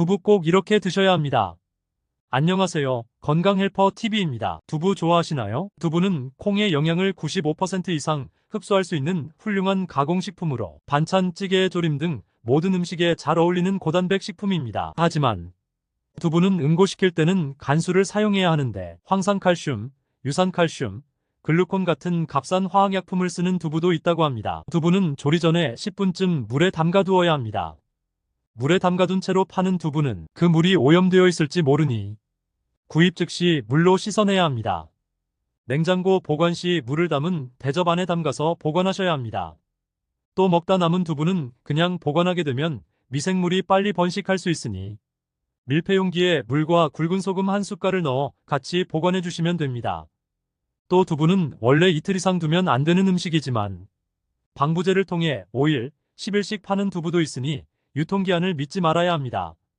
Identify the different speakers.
Speaker 1: 두부 꼭 이렇게 드셔야 합니다. 안녕하세요. 건강헬퍼 TV입니다. 두부 좋아하시나요? 두부는 콩의 영양을 95% 이상 흡수할 수 있는 훌륭한 가공식품으로 반찬, 찌개, 조림 등 모든 음식에 잘 어울리는 고단백 식품입니다. 하지만 두부는 응고시킬 때는 간수를 사용해야 하는데 황산칼슘, 유산칼슘, 글루콘 같은 값싼 화학약품을 쓰는 두부도 있다고 합니다. 두부는 조리 전에 10분쯤 물에 담가두어야 합니다. 물에 담가둔 채로 파는 두부는 그 물이 오염되어 있을지 모르니 구입 즉시 물로 씻어내야 합니다. 냉장고 보관 시 물을 담은 대접 안에 담가서 보관하셔야 합니다. 또 먹다 남은 두부는 그냥 보관하게 되면 미생물이 빨리 번식할 수 있으니 밀폐용기에 물과 굵은 소금 한 숟갈을 넣어 같이 보관해 주시면 됩니다. 또 두부는 원래 이틀 이상 두면 안 되는 음식이지만 방부제를 통해 5일, 10일씩 파는 두부도 있으니 유통기한을 믿지 말아야 합니다.